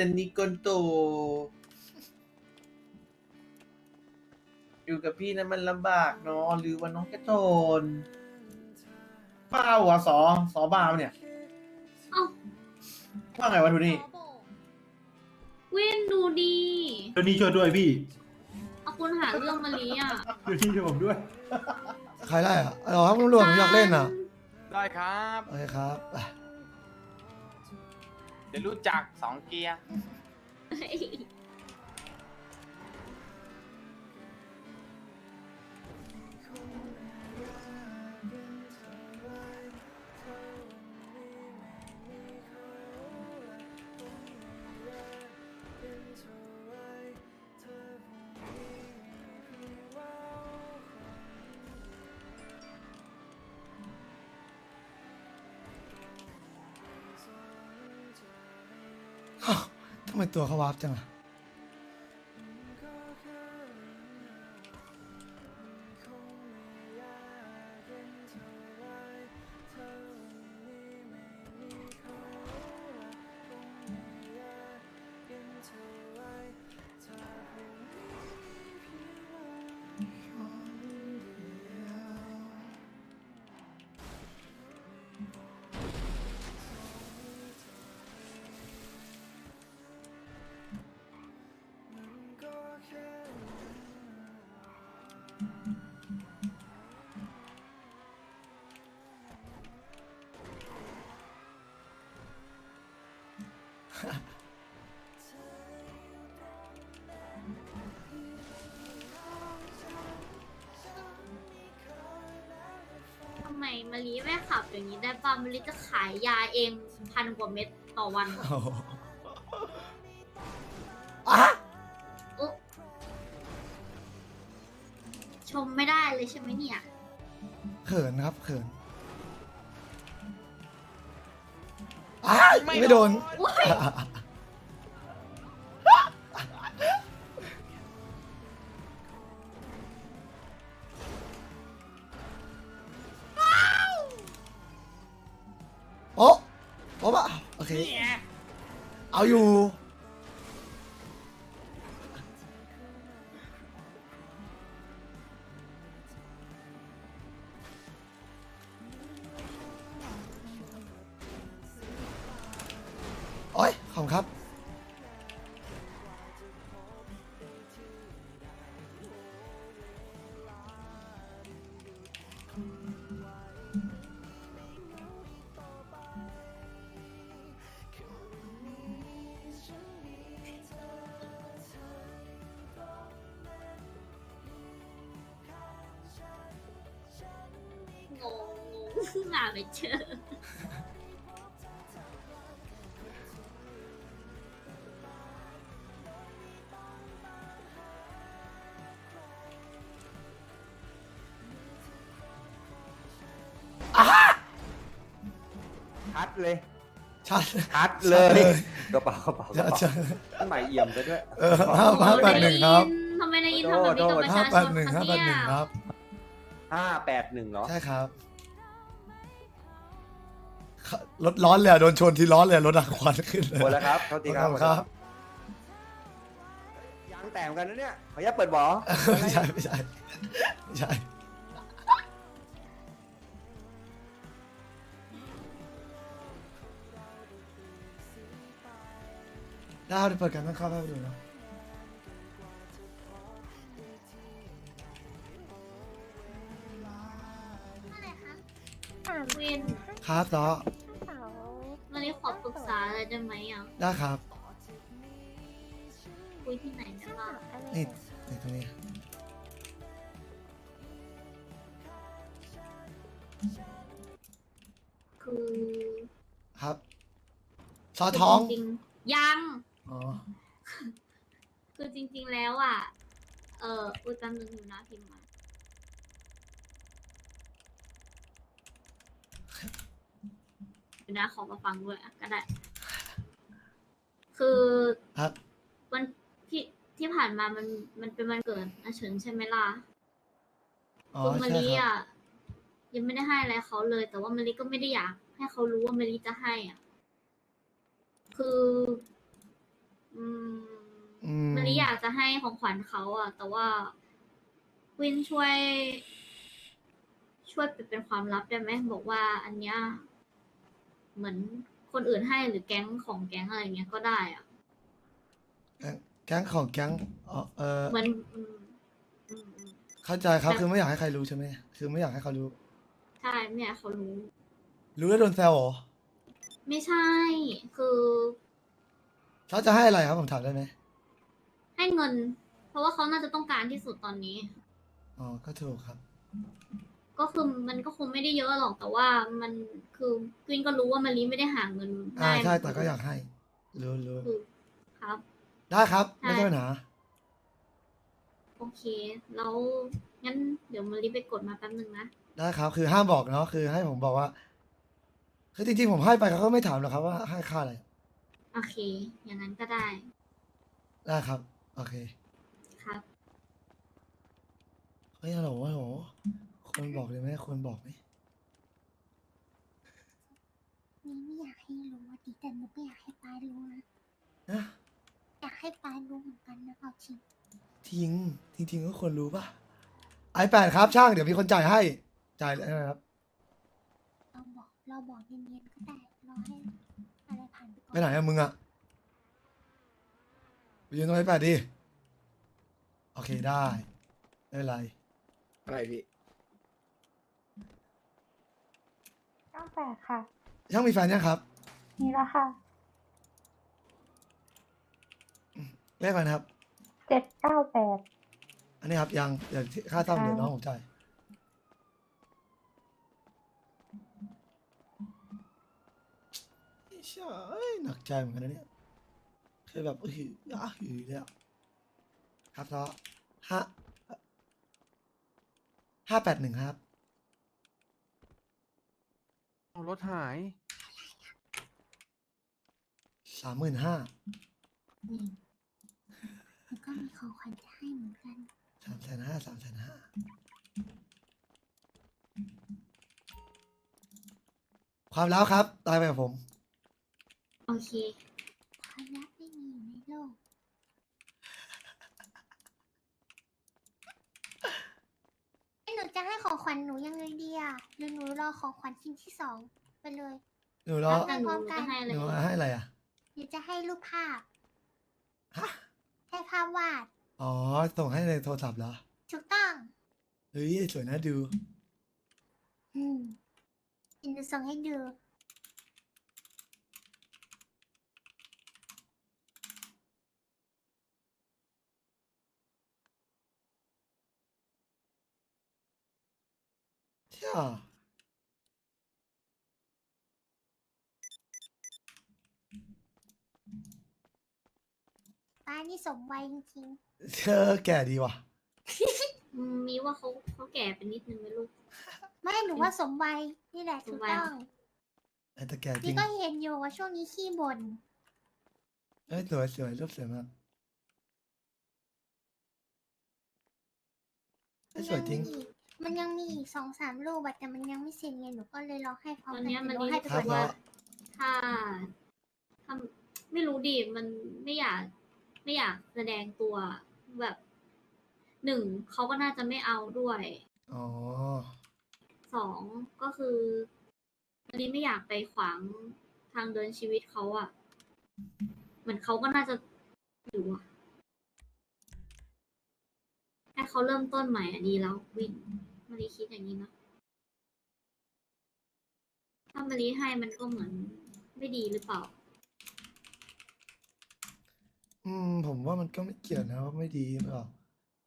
เจนนี่กนโต อยู่กับพี่นั้นมันลำบากเนาะหรือว่าน้องจะทนบ้าหัวสอสอบ้าปะเนี่ยเอ้าว่าไงวะทูนี่เว้นดูดีเดี๋ยวนี้ช่วยด้วยพี่เอาคุณหาเรื่องมาลีอะเดี๋ยวนี้ช่วยผมด้วย ใครได้อะอ๋อครับตำรวจผมอยากเล่นอะ ได้ครับ โอเคครับไป เดี๋ยวรู้จักสองเกียร์อ้ ทำไมตัวเขาวาร์ปจังอะ ขับอย่างนี้ได้ป่ะมาลีจะขายยาเองพันกว่าเม็ดต่อวัน โอ้โหอะอุ๊ชมไม่ได้เลยใช่ไหมเนี่ย เขินครับเขินอ้ายไม่โดน อุ้ยโเค เอาอยู่ โอ้ยขอบคุณครับ งงหาไม่เจอ ชัดเลยชัด ชัดเลยชัดเลย กระเป๋ากระเป๋ากชัระดเป๋าชัดต้นใหม่เอี่ยมซะด้วยเออห้าห้าแปดหนึ่งครับทำไมนายอินทำแบบนี้กับประห้าชาชแปดนหนึ่งคห้ารับแปดหเนี่นึ่งยครับ ห้าแปดหนึ่งเหรอ ใช่ครับข รถร้อนเลยอะโดนชนทีร้อนเลยอะรถอะควันขึ้นเลยหมดแล้วครับเท่าทีครับขอณครับยางแต่งกันนะเนี่ยขออนุญาตเปิดบ่อไม่ใช่ไม่ใช่ไม่ใช่ดาวเปิดกันต้องเข้าไปดูเนาะเว้น ครับต่อมาลีขอปรึกษาอะไรได้ไหมอะได้ครับ คุยที่ไหนได้บ้างนี่นี่ตรงนี้คือครับซอท้องจริงๆยัง อ๋อคือจริง ๆแล้วอะ เอออุยแป๊บนึงอยู่นะพิมพ์มา เดี๋ยวนะขอมาฟังด้วยอะก็ได้ คือครับ วันที่ที่ผ่านมามันมันเป็นวันเกิดอาเฉินใช่ไหมล่ะอ๋อคุณมาใช่รีครับ อะยังไม่ได้ให้อะไรเขาเลย แต่ว่ามารีก็ไม่ได้อยาก ให้เขารู้ว่ามารีจะให้อะ คือ อืมอืมมาริอยากจะให้ของขวัญเขาอะแต่ว่าวินช่วย ช่วยปิดเป็นความลับได้ไหมบอกว่า อันเนี้ย เหมือนคนอื่นให้หรือแก๊งของแก๊งอะไรเงี้ยก็ได้อะแก๊งของแก๊งเออเออเหมือนอืมอืมอืม เข้าใจครับแบบคือไม่อยากให้ใครรู้ใช่ไหมคือไม่อยากให้เขารู้ ใช่เนี่ยเขารู้ รู้แล้วโดนแซวเหรอไม่ใช่ คือ เขาจะให้อะไรครับผมถามได้ไหมให้เงิน เพราะว่าเขาน่าจะต้องการที่สุดตอนนี้ อ๋อก็ถูกครับ ก็คือมันก็คงไม่ได้เยอะหรอกแต่ว่ามันคือกวินก็รู้ว่ามารีไม่ได้หาเงินอ่าได้ใช่แต่ก็อยากให้รู้รู้คือครับ ได้ครับ ใช่ ไม่ใช่ปัญหาโอเค แล้วงั้นเดี๋ยวมารีไปกดมาแป๊บนึงนะ ได้ครับ คือห้ามบอกเนาะคือให้ผมบอกว่าคือจริงๆผมให้ไปเขาก็ไม่ถามหรอกครับว่าให้ค่าอะไรโอเค อย่างนั้นก็ได้ได้ครับ โอเคครับเฮ้ยฮัลโหลฮัลโหล ควรบอกเลยไหมควรบอกไหมนี่ไม่อยากให้รู้ว่าดีแต่หนูก็อยากให้ปายรู้นะนะอยากให้ปายรู้เหมือนกันนะเอาจริงจริงจริงๆก็ควรรู้ป่ะไอแปดครับช่างเดี๋ยวมีคนจ่ายให้จ่ายเลยนะครับเราบอกเราบอกเนียนๆก็ได้รอให้อะไรผ่านไปก่อนไปไหนอะมึงอะไปยืนตรงไอแปดดิโอเคได้ไม่เป็นไรอะไรพี่ เก้าแปดค่ะ ช่างมีแฟนยังครับนี่แล้วค่ะเลขอะไรนะครับ เจ็ดเก้าแปด อันนี้ครับยังเดี๋ยวค่าซ่อมค่ะเดี๋ยวน้องผมจ่ายเชี่ยเอ้ยหนักใจเหมือนกันนะเนี่ยคือแบบอื้อหืออะหือเลยอะครับซอห้าห้าแปดหนึ่งครับ เอารถหาย สามหมื่นห้านี่แล้วก็มีของขวัญจะให้เหมือนกัน สามแสนห้าสามแสนห้าความแล้วครับ ตายไปกับผม โอเค ความลับไม่มีอยู่ในโลกเอ้ยหนูจะให้ ของขวัญหนูยังไงดีอะหรือหนูรอของขวัญชิ้นที่สองไปเลยหนูรอแต่หนูจะให้อะไรหนูให้อะไรอะหรือจะให้รูปภาพฮะให้ภาพวาด อ๋อ ส่งให้ในโทรศัพท์เหรอ ถูกต้อง เฮ้ย สวยน่าดู อืมอินจะส่งให้ดู เชี่ย ป้านี่สมวัยจริงเธอแก่ดีว่ะอืมมีว่าเขาเขาแก่ไปนิดนึงไหมลูก ๆ ไม่หนูว่าสมวัยนี่แหละสถูมกวัย ต้องเอ้ยแต่แก่จรินี่งก็เห็นอยู่ว่าช่วงนี้ขี้บ่นเอ้ยสวยสวยรูปสวยมากเอ้ยสวยจริงมีอีกมันยังมีอีกสองสามรูปอะแต่มันยังไม่เสร็จไงหนูก็เลยรอให้พร้อมตอนกันเนี้ยมันเดี๋ยวนี่ให้ไปรู้ครัสึบกว่าแล้วถ้าถ้าไม่รู้ดิมันไม่อยาก ไม่อยากแสดงตัวแบบหนึ่งเขาก็น่าจะไม่เอาด้วยอ๋อสองก็คืออันนี้ไม่อยากไปขวางทางเดินชีวิตเขาอะเหมือนเขาก็น่าจะอยู่อะให้เขาเริ่มต้นใหม่อะดีแล้ววินมารีคิดอย่างนี้นะถ้ามารีให้มันก็เหมือนไม่ดีหรือเปล่า อืม ผมว่ามันก็ไม่เกี่ยวนะว่าไม่ดีหรือเปล่า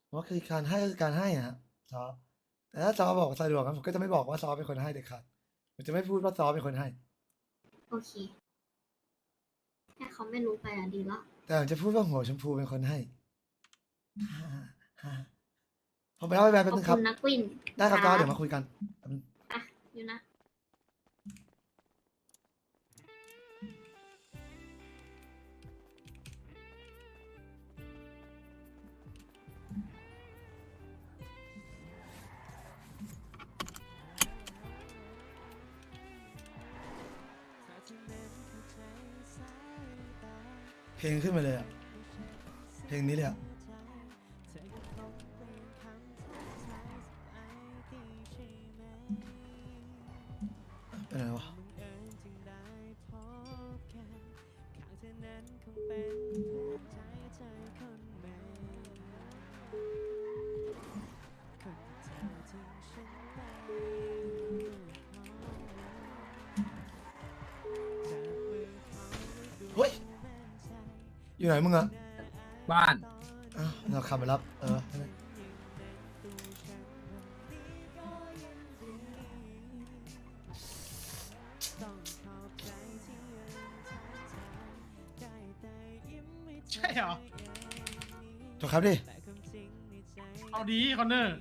เพราะคือการให้ก็คือการให้อะฮะซอแต่ถ้าซอบอกสะดวกครับผมก็จะไม่บอกว่าซอเป็นคนให้เด็ดขาดผมจะไม่พูดว่าซอเป็นคนให้ โอเคให้เขาไม่รู้ไปอะดีแล้วแต่ผมจะพูดว่าหัวชมพูเป็นคนให้ฮ่าฮ่าผมไปเล่าไปแบบขอบนึงคคุรับณนะกวินได้ครับซอเดี๋ยวมาคุยกันอะอยู่ เพลงขึ้นมาเลยอะเพลงนี้เลยอะ อยู่ไหนมึงอะบ้านอ้าวเราขับไปรับ เออนั่นแหละใช่เหรอ จบครับดิ เอาดีคอนเนอร์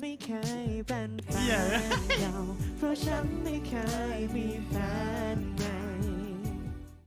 ไม่เคยเป็นแฟเหี้ยนเก่าเพราะฉันไม่เคยมีแฟน